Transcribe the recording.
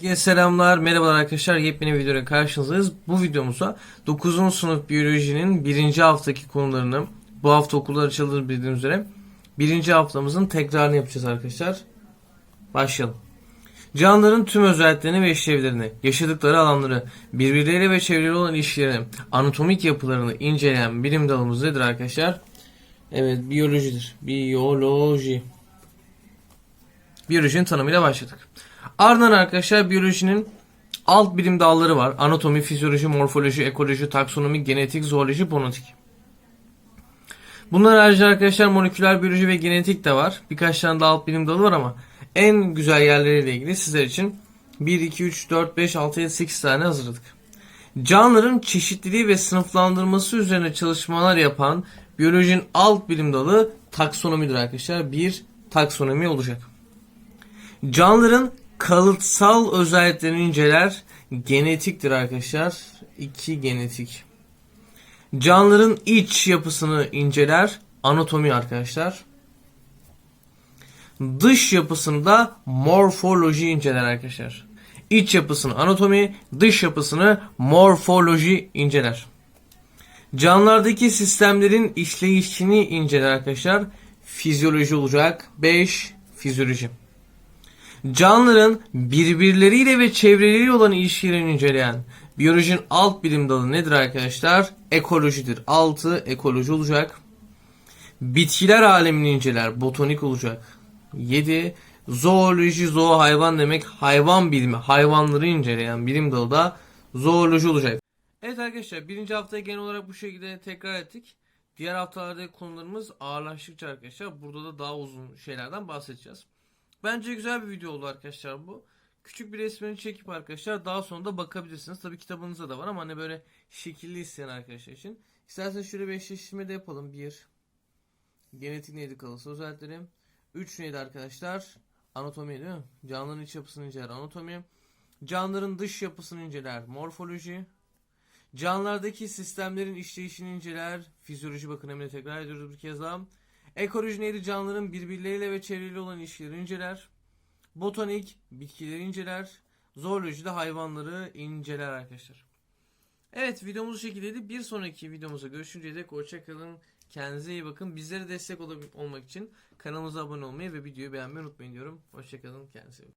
Herkese selamlar, merhabalar arkadaşlar. Yepyeni bir videoyla karşınızdayız. Bu videomuzda 9. sınıf biyolojinin 1. haftaki konularını bu hafta okullar açılır bildiğiniz üzere 1. haftamızın tekrarını yapacağız arkadaşlar. Başlayalım. Canlıların tüm özelliklerini ve işlevlerini, yaşadıkları alanları, birbirleriyle ve çevreleri olan ilişkilerini, anatomik yapılarını inceleyen bilim dalımız nedir arkadaşlar? Evet, biyolojidir. Biyoloji. Biyolojinin tanımıyla başladık. Ardından arkadaşlar biyolojinin alt bilim dalları var. Anatomi, fizyoloji, morfoloji, ekoloji, taksonomi, genetik, zooloji, bonotik. Bunlar harici arkadaşlar moleküler biyoloji ve genetik de var. Birkaç tane daha alt bilim dalı var ama en güzel yerleriyle ilgili sizler için 1, 2, 3, 4, 5, 6, 7, 8 tane hazırladık. Canlıların çeşitliliği ve sınıflandırması üzerine çalışmalar yapan biyolojinin alt bilim dalı taksonomidir arkadaşlar. Bir taksonomi olacak. Canlıların kalıtsal özelliklerini inceler. Genetiktir arkadaşlar. 2 genetik. Canlıların iç yapısını inceler. Anatomi arkadaşlar. Dış yapısını da morfoloji inceler arkadaşlar. İç yapısını anatomi, dış yapısını morfoloji inceler. Canlılardaki sistemlerin işleyişini inceler arkadaşlar. Fizyoloji olacak. 5 fizyoloji. Canlıların birbirleriyle ve çevreleriyle olan ilişkilerini inceleyen biyolojinin alt bilim dalı nedir arkadaşlar? Ekolojidir. 6 ekoloji olacak. Bitkiler alemini inceler. Botanik olacak. 7 zooloji, zoo hayvan demek hayvan bilimi, hayvanları inceleyen bilim dalı da zooloji olacak. Evet arkadaşlar birinci haftayı genel olarak bu şekilde tekrar ettik. Diğer haftalardaki konularımız ağırlaştıkça arkadaşlar burada da daha uzun şeylerden bahsedeceğiz. Bence güzel bir video oldu arkadaşlar bu. Küçük bir resmini çekip arkadaşlar daha sonra da bakabilirsiniz. Tabii kitabınızda da var ama hani böyle şekilli isteyen arkadaşlar için. İsterseniz şöyle bir eşleştirme de yapalım. 1. Genetik neydi kalıtsal özellikleri. 3 neydi arkadaşlar? Anatomi değil mi? Canlıların iç yapısını inceler anatomi. Canlıların dış yapısını inceler morfoloji. Canlılardaki sistemlerin işleyişini inceler fizyoloji bakın hemen tekrar ediyoruz bir kez daha. Ekoloji neydi? Canlıların birbirleriyle ve çevreyle olan ilişkileri inceler. Botanik bitkileri inceler. Zooloji de hayvanları inceler arkadaşlar. Evet videomuz bu şekildeydi. Bir sonraki videomuzda görüşünceye dek hoşçakalın. Kendinize iyi bakın. Bizlere destek ol- olmak için kanalımıza abone olmayı ve videoyu beğenmeyi unutmayın diyorum. Hoşçakalın. Kendinize iyi bakın.